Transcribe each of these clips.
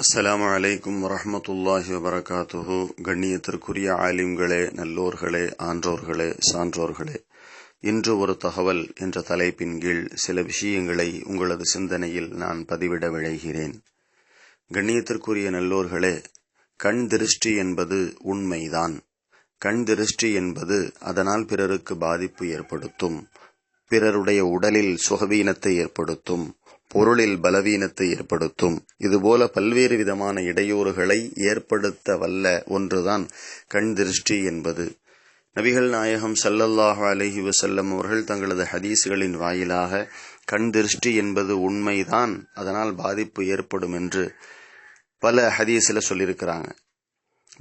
அஸ்லாம் அலைக்கும் வரமத்துல்லாஹி வபரகாத்துஹு. கண்ணியத்திற்குரிய ஆலிம்களே நல்லோர்களே ஆன்றோர்களே சான்றோர்களே. இன்று ஒரு தகவல் என்ற தலைப்பின் கீழ் சில விஷயங்களை உங்களது சிந்தனையில் நான் பதிவிட விழைகிறேன். கண்ணியத்திற்குரிய நல்லோர்களே கண் திருஷ்டி என்பது உண்மைதான். கண் திருஷ்டி என்பது அதனால் பிறருக்கு பாதிப்பு ஏற்படுத்தும். பிறருடைய உடலில் சுகவீனத்தை ஏற்படுத்தும். பொருளில் பலவீனத்தை ஏற்படுத்தும். இதுபோல பல்வேறு விதமான இடையூறுகளை ஏற்படுத்த வல்ல ஒன்றுதான் கண் திருஷ்டி என்பது. நபிகள் நாயகம் சல்லல்லாஹு அலஹி வசல்லம் அவர்கள் தங்களது ஹதீஸ்களின் வாயிலாக கண் திருஷ்டி என்பது உண்மைதான் அதனால் பாதிப்பு ஏற்படும் என்று பல ஹதீஸில் சொல்லியிருக்கிறாங்க.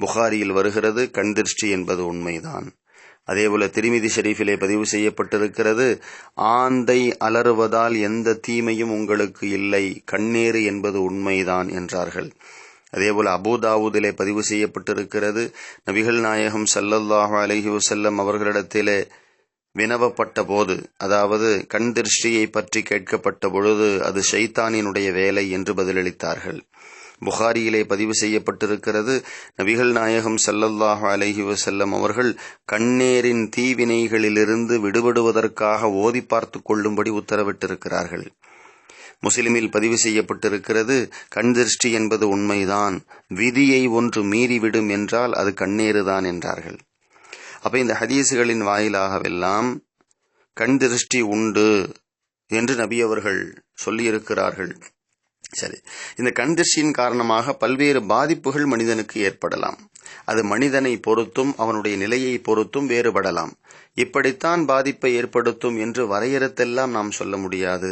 புகாரியில் வருகிறது கண் திருஷ்டி என்பது உண்மைதான். அதேபோல திருமிதி ஷெரீஃபிலே பதிவு செய்யப்பட்டிருக்கிறது ஆந்தை அலறுவதால் எந்த தீமையும் உங்களுக்கு இல்லை கண்ணேறு என்பது உண்மைதான் என்றார்கள். அதேபோல அபுதாவுதிலே பதிவு செய்யப்பட்டிருக்கிறது நபிகள் நாயகம் ஸல்லல்லாஹு அலஹி வசல்லம் அவர்களிடத்திலே வினவப்பட்ட போது அதாவது கண் திருஷ்டியை பற்றி கேட்கப்பட்ட பொழுது அது ஷைத்தானினுடைய வேலை என்று பதிலளித்தார்கள். புகாரியிலே பதிவு செய்யப்பட்டிருக்கிறது. நபிகள் நாயகம் ஸல்லல்லாஹு அலஹி வசல்லம் அவர்கள் கண்ணேரின் தீவினைகளிலிருந்து விடுபடுவதற்காக ஓதி பார்த்து கொள்ளும்படி உத்தரவிட்டிருக்கிறார்கள். முஸ்லிமில் பதிவு செய்யப்பட்டிருக்கிறது கண் திருஷ்டி என்பது உண்மைதான். விதியை ஒன்று மீறிவிடும் என்றால் அது கண்ணீருதான் என்றார்கள். அப்ப இந்த ஹதீஸுகளின் வாயிலாகவெல்லாம் கண் திருஷ்டி உண்டு என்று நபியவர்கள் சொல்லியிருக்கிறார்கள். சரி. இந்த கண் திருஷ்டியின் காரணமாக பல்வேறு பாதிப்புகள் மனிதனுக்கு ஏற்படலாம். அது மனிதனை பொறுத்தும் அவனுடைய நிலையை பொறுத்தும் வேறுபடலாம். இப்படித்தான் பாதிப்பை ஏற்படுத்தும் என்று வரையறுத்தெல்லாம் நாம் சொல்ல முடியாது.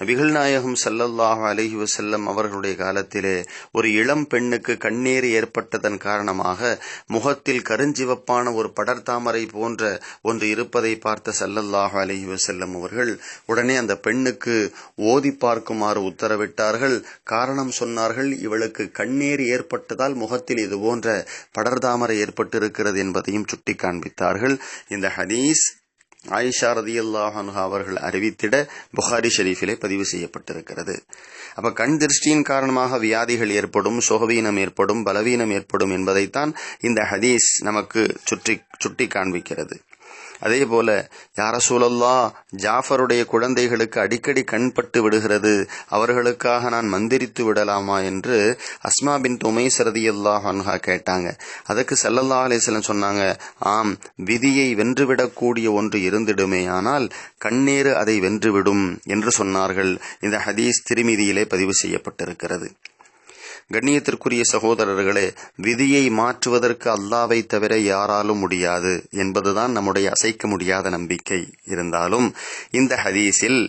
நபிகள் நாயகம் சல்லல்லாஹ் அலஹி வசல்லம் அவர்களுடைய காலத்திலே ஒரு இளம் பெண்ணுக்கு கண்ணீர் ஏற்பட்டதன் காரணமாக முகத்தில் கருஞ்சிவப்பான ஒரு படர்தாமரை போன்ற ஒன்று இருப்பதை பார்த்த சல்லல்லாஹ் அலஹி வசல்லம் அவர்கள் உடனே அந்த பெண்ணுக்கு ஓதி பார்க்குமாறு உத்தரவிட்டார்கள். காரணம் சொன்னார்கள் இவளுக்கு கண்ணீர் ஏற்பட்டதால் முகத்தில் இது போன்ற படர்தாமரை ஏற்பட்டிருக்கிறது என்பதையும் சுட்டி காண்பித்தார்கள் இந்த ஹதீஸ் ஆயிஷா ரதியல்லாஹ் அவர்கள் அறிவித்திட புகாரி ஷெரீஃபிலே பதிவு செய்யப்பட்டிருக்கிறது. அப்ப கண் திருஷ்டியின் காரணமாக வியாதிகள் ஏற்படும் சோகவீனம் ஏற்படும் பலவீனம் ஏற்படும் என்பதைத்தான் இந்த ஹதீஸ் நமக்கு சுற்றி சுட்டி காண்பிக்கிறது. அதே போல யாரசூலல்லா ஜாஃபருடைய குழந்தைகளுக்கு அடிக்கடி கண்பட்டு விடுகிறது. அவர்களுக்காக நான் மந்திரித்து விடலாமா? என்று அஸ்மா பின் துமை சரதி ஹன்ஹா கேட்டாங்க. அதற்கு சல்லல்லா அலிஸ்லம் சொன்னாங்க ஆம் விதியை வென்றுவிடக்கூடிய ஒன்று இருந்திடுமே ஆனால் கண்ணீர் அதை வென்றுவிடும் என்று சொன்னார்கள். இந்த ஹதீஸ் திருமிதியிலே பதிவு செய்யப்பட்டிருக்கிறது. கண்ணியத்திற்குரிய சகோதரர்களே விதியை மாற்றுவதற்கு அல்லாவை தவிர யாராலும் முடியாது என்பதுதான் நம்முடைய அசைக்க முடியாத நம்பிக்கை. இருந்தாலும் இந்த ஹதீஸில்